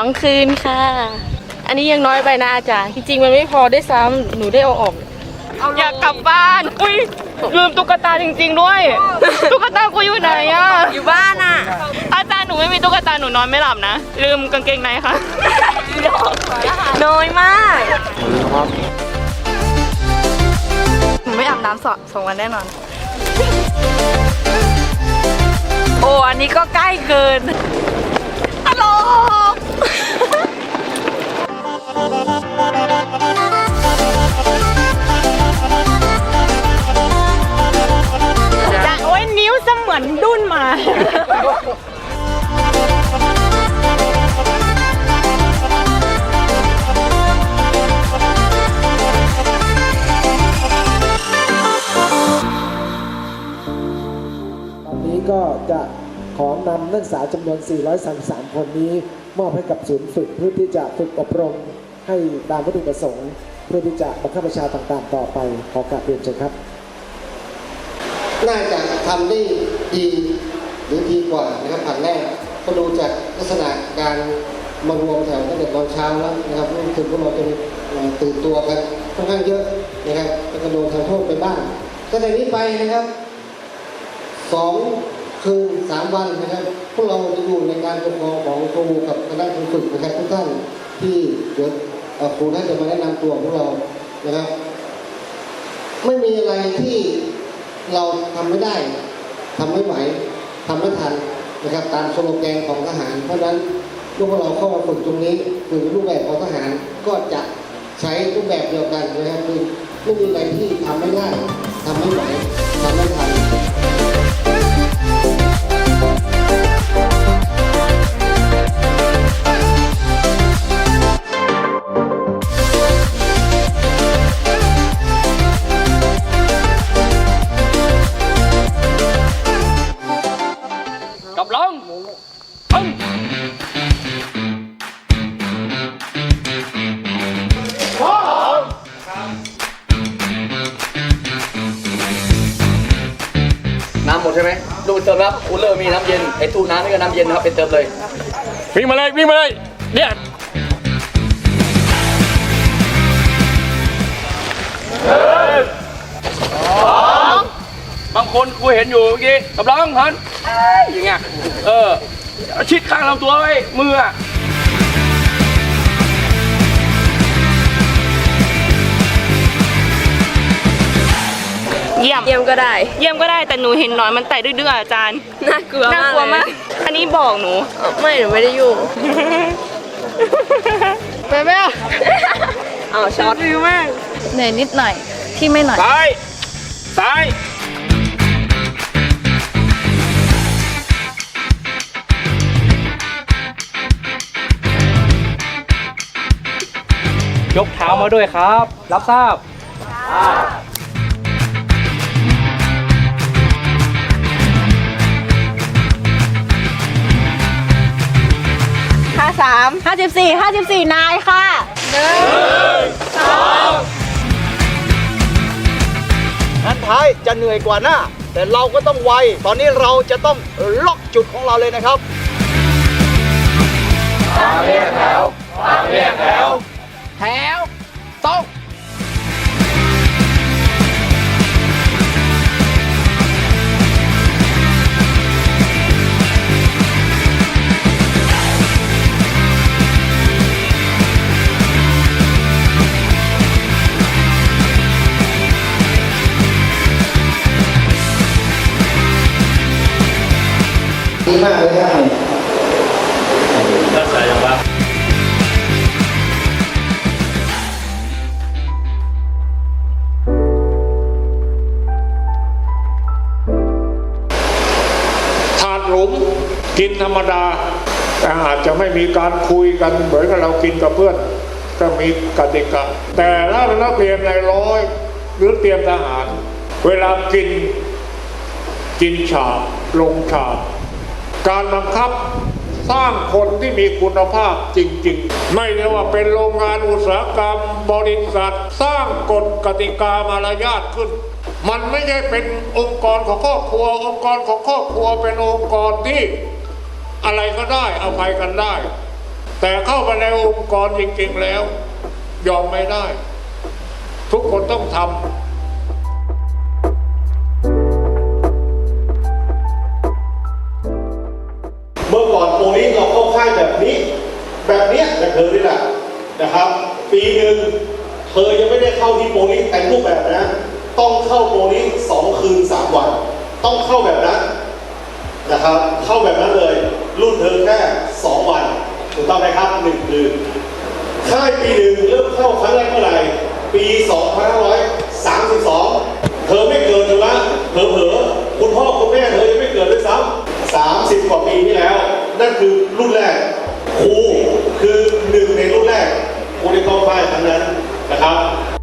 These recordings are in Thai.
สองคืนค่ะ อันนี้ยังน้อยไปนะอาจารย์จริงๆมันไม่พอได้วยซ้ำหนูได้เอาออก อยากกลับบ้าน อุ้ยลืมตุ๊กตาจริง ๆ ด้วย ตุ๊กตากูอยู่ไหนอะ อยู่บ้านอะ อาจารย์หนูไม่มีตุ๊กตาหนูนอนไม่หลับนะ ลืมกางเกงในค่ะ น้อยมากหนูไม่อาบน้ำสองสองวันแน่นอน โอ้ อันนี้ก็ใกล้เกิน จะโอ้ยนิ้วเสมือนดุ้นมา ตอนนี้ก็จะขอนำนักศึกษาจำนวน 433 คนนี้ มอบให้กับศูนย์ฝึกเพื่อที่จะฝึกอบรม ให้ตามวัตถุประสงค์ เพื่อที่จะบังคับบัญชาต่างๆ ต่อไปขอกราบเรียนเชิญครับ น่าจะทำได้ดีหรือดีกว่านะครับผันแรกก็ดูจากลักษณะการมารวมแถวตั้งแต่ตอนเช้าแล้วนะครับรวมถึงพวกเราจะตื่นตัวกันค่อนข้างเยอะนะครับแล้วก็โดนทำโทษไปบ้างก็ในนี้ไปนะครับสองคืนสามวันนะครับ พวกเราจะอยู่ในการปกครองของครูกับคณะครูฝึกนะครับทุกท่านที่เดี๋ยวเอ่อ ครูท่านจะมาแนะนำตัวพวกเรานะครับ ไม่มีอะไรที่เราทำไม่ได้ทำไม่ไหวทำไม่ทันนะครับ ตามสโลแกนของทหาร เพราะฉะนั้นลูกเราเข้ามาฝึกตรงนี้คือรูปแบบของทหารก็จะใช้รูปแบบเดียวกันนะครับคือไม่มีอะไรที่ทำไม่ได้ทำไม่ไหวทำไม่ทัน น้ำนี่ก็น้ำเย็นนะครับไปเติมเลย วิ่งมาเลยวิ่งมาเลยเนี่ยบางคนกูเห็นอยู่เมื่อกี้กับลองพันอย่างเงี้ยเออชิดข้างลำตัวไว้มืออะ เยี่ยม เยี่ยมก็ได้ เยี่ยมก็ได้แต่หนูเห็นหนอนมันไต่ดื้อๆอาจารย์ น่ากลัวน่ากลัวมากเลยอันนี้บอกหนูเอ้าไม่หนูไม่ได้ยุ่งไปไหมอะอ้าวช็อตดื้อมาก เหนื่อยนิดหน่อย ที่ไม่หน่อย ซ้าย ซ้าย ยกเท้ามาด้วยครับ รับทราบ สามห้าสิบสี่ห้าสิบสี่นายค่ะนันท้ายจะเหนื่อยกว่าหน้า แต่เราก็ต้องไว ตอนนี้เราจะต้องล็อกจุดของเราเลยนะครับแถวตรง หลุม กินธรรมดาแต่อาจจะไม่มีการคุยกันเหมือนกับเรากินกับเพื่อนก็มีกติกาแต่ถ้าเป็นนักเรียนในร้อยหรือเตรียมทหาร เวลากินกินฉาบลงฉาบการบังคับสร้างคนที่มีคุณภาพจริง ๆ ไม่ได้ว่าเป็นโรงงานอุตสาหกรรมบริษัท สร้างกฎกติกามารยาทขึ้น มันไม่ใช่เป็นองค์กรของครอบครัว องค์กรของครอบครัวเป็นองค์กรที่อะไรก็ได้อภัยกันได้ แต่เข้ามาในองค์กรจริงๆแล้ว ยอมไม่ได้ ทุกคนต้องทำเมื่อก่อนโปรลิสเราเข้าค่ายแบบนี้ แบบเนี้ยแบบเธอนี่แหละนะครับ ปีหนึ่งเธอยังไม่ได้เข้าที่โปรลิสแต่งรูปแบบนะ ต้องเข้าโปรลิสสองคืนสามวัน ต้องเข้าแบบนั้นนะครับ เข้าแบบนั้นเลย รุ่นเธอแค่สองวันถูกต้องไหมครับหนึ่งคืนค่ายปีหนึ่งเริ่มเข้าครั้งแรกเมื่อไหร่ปี2532 เธอไม่เกิดอยู่ละเผลอๆคุณพ่อคุณแม่เธอยังไม่เกิดด้วยซ้ำสามสิบกว่าปีที่แล้ว นั่นคือรุ่นแรกครูคือหนึ่งในรุ่นแรกครูในกองไฟทั้งนั้นนะครับ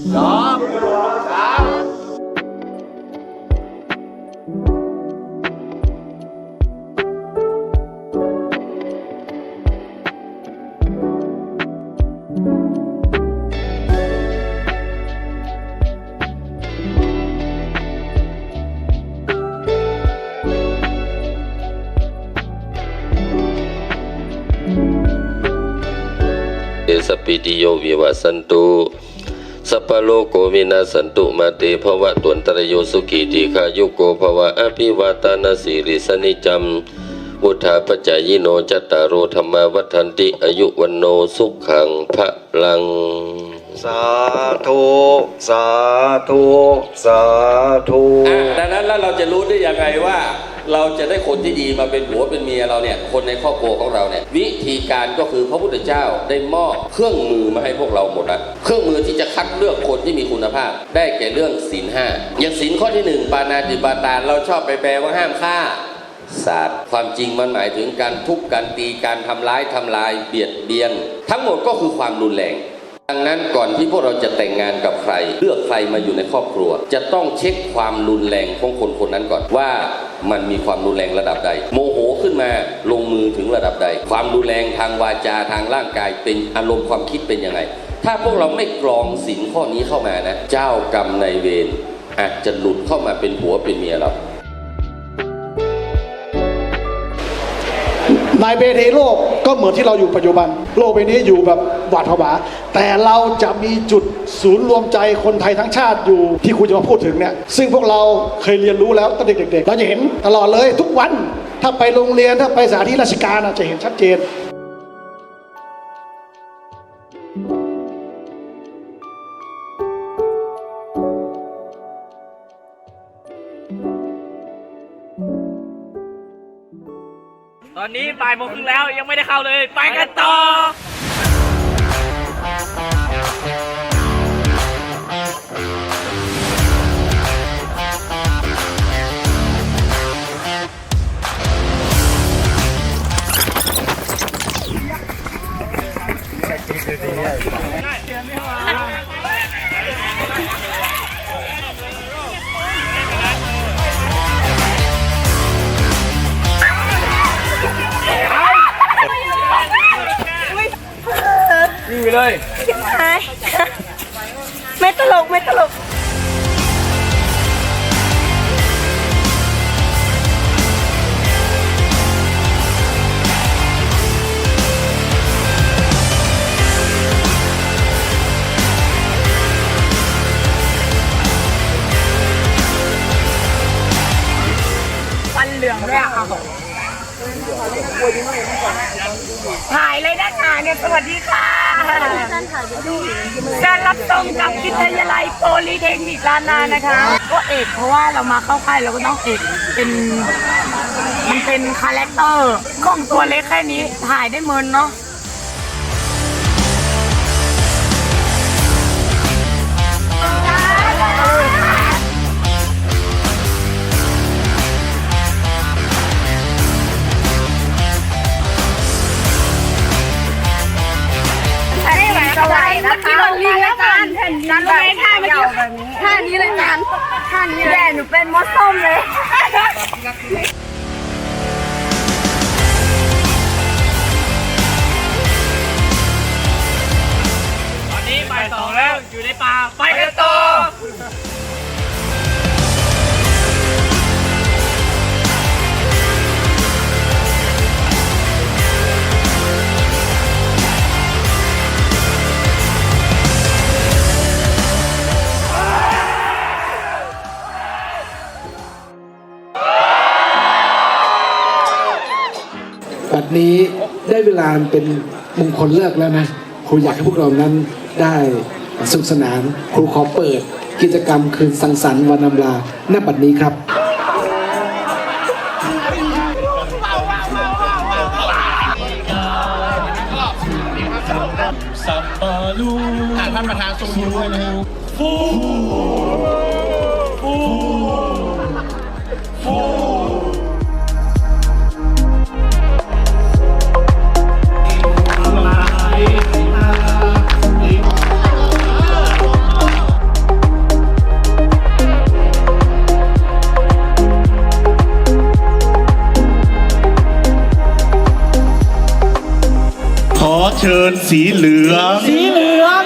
เองสามสปิติโยวิวัสันตุ สัพพะโลกโกวินาสันตุมาเตภวะตวนตรโยสุขีติขายุโกภวะอภิวาตานาสิริสนิจัมวุธาปจายโนจัตตารโอธรรมาวัฏันติอายุวันโนสุขังพระลัง สาธุสาธุสาธุ อะดังนั้นแล้วเราจะรู้ได้ยังไงว่า เราจะได้คนที่ดีมาเป็นผัวเป็นเมียเราเนี่ยคนในครอบครัวของเราเนี่ยวิธีการก็คือพระพุทธเจ้าได้มอบเครื่องมือมาให้พวกเราหมดแล้วเครื่องมือที่จะคัดเลือกคนที่มีคุณภาพ ได้แก่เรื่องศีลห้าอย่างศีลข้อที่หนึ่งปานาติปาตาเราชอบไปแปลว่าห้ามฆ่าศาสตร์ความจริงมันหมายถึงการทุบการตีการทำร้ายทำลายเบียดเบียน ทั้งหมดก็คือความรุนแรงดังนั้นก่อนที่พวกเราจะแต่งงานกับใคร เลือกใครมาอยู่ในครอบครัว จะต้องเช็คความรุนแรงของคนคนนั้นก่อนว่า มันมีความรุนแรงระดับใด โมโหขึ้นมาลงมือถึงระดับใด ความรุนแรงทางวาจาทางร่างกายเป็นอารมณ์ความคิดเป็นยังไง ถ้าพวกเราไม่กรองสินข้อนี้เข้ามานะ เจ้ากรรมนายเวรอาจจะหลุดเข้ามาเป็นผัวเป็นเมียเรา ในเบเทโลกก็เหมือนที่เราอยู่ปัจจุบัน โลกใบนี้อยู่แบบหวาดผวา แต่เราจะมีจุดศูนย์รวมใจคนไทยทั้งชาติอยู่ที่คุณจะมาพูดถึงเนี่ย ซึ่งพวกเราเคยเรียนรู้แล้วตั้งแต่เด็กๆ เราจะเห็นตลอดเลยทุกวัน ถ้าไปโรงเรียนถ้าไปสถานที่ราชการจะเห็นชัดเจนายโมงครึ่งแล้วยังไม่ได้เข้าเลย ไปกันต่อ ไเลย ไม่ตลกไม่ตลก ลีเทคนิคลานนานะคะ ก็เอกเพราะว่าเรามาเข้าค่ายเราก็ต้องเอกเป็นมันเป็นคาแรคเตอร์ของตัวเล็กแค่นี้ถ่ายได้เมินเนาะ นะคะมีแล้วกันจำไว้ท่าเมื่อกี้แบบนี้ท่านี้เลยจานท่านี้เลยแย่หนูเป็นมดส้มเลยตอนนี้ไปสองแล้วอยู่ในป่าไปกันต่อ บัดนี้ได้เวลาเป็นมงคลเลิกแล้วนะครูอยากให้พวกเรานั้นได้สนุกสนานครูขอเปิดกิจกรรมคืนสังสรรค์วันนำลาณบัดนี้ครับท่านประธานทรงอยู่ด้วยนะครับ สีเหลืองสีเหลือง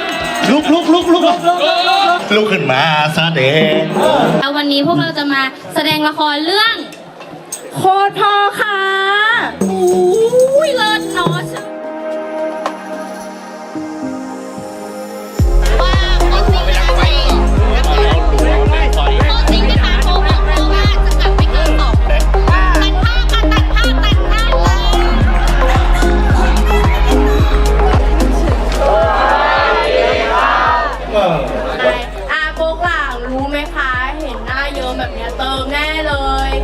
ลุกลุกลุกลุกลุกขึ้นมาแสดงแล้ววันนี้พวกเราจะมาแสดงละครเรื่อง โคตรพ่อค่ะ ยิ้มแ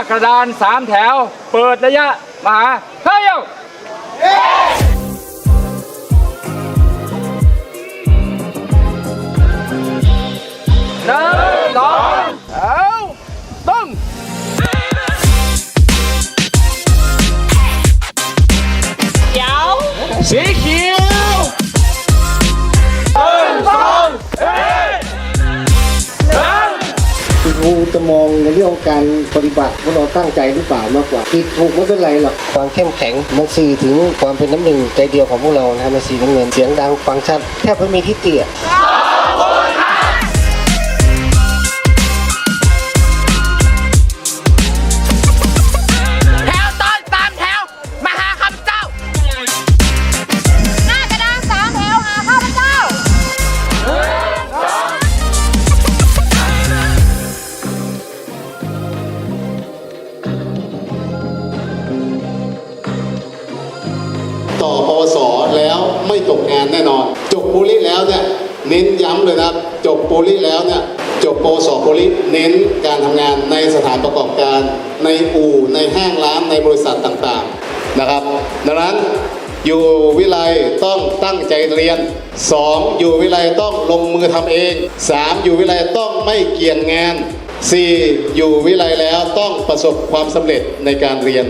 ากระดานสามแถว เปิดระยะมหา ตั้งใจหรือเปล่ามากกว่าผิดถูกไม่เป็นไรหรอกความเข้มแข็งมันสื่อถึงความเป็นน้ำหนึ่งใจเดียวของพวกเรานะครับมันสีน้ำเงินเสียงดังฟังชัดแทบไม่มีที่เตี่ย จบปสโพลิเน้นการทำงานในสถานประกอบการ ในอู่ ในห้างร้านในบริษัทต่างๆนะครับ ดังนั้นอยู่วิไลต้องตั้งใจเรียน 2. อยู่วิไลต้องลงมือทำเอง 3. อยู่วิไลต้องไม่เกี่ยงงาน 4. อยู่วิไลแล้วต้องประสบความสำเร็จในการเรียน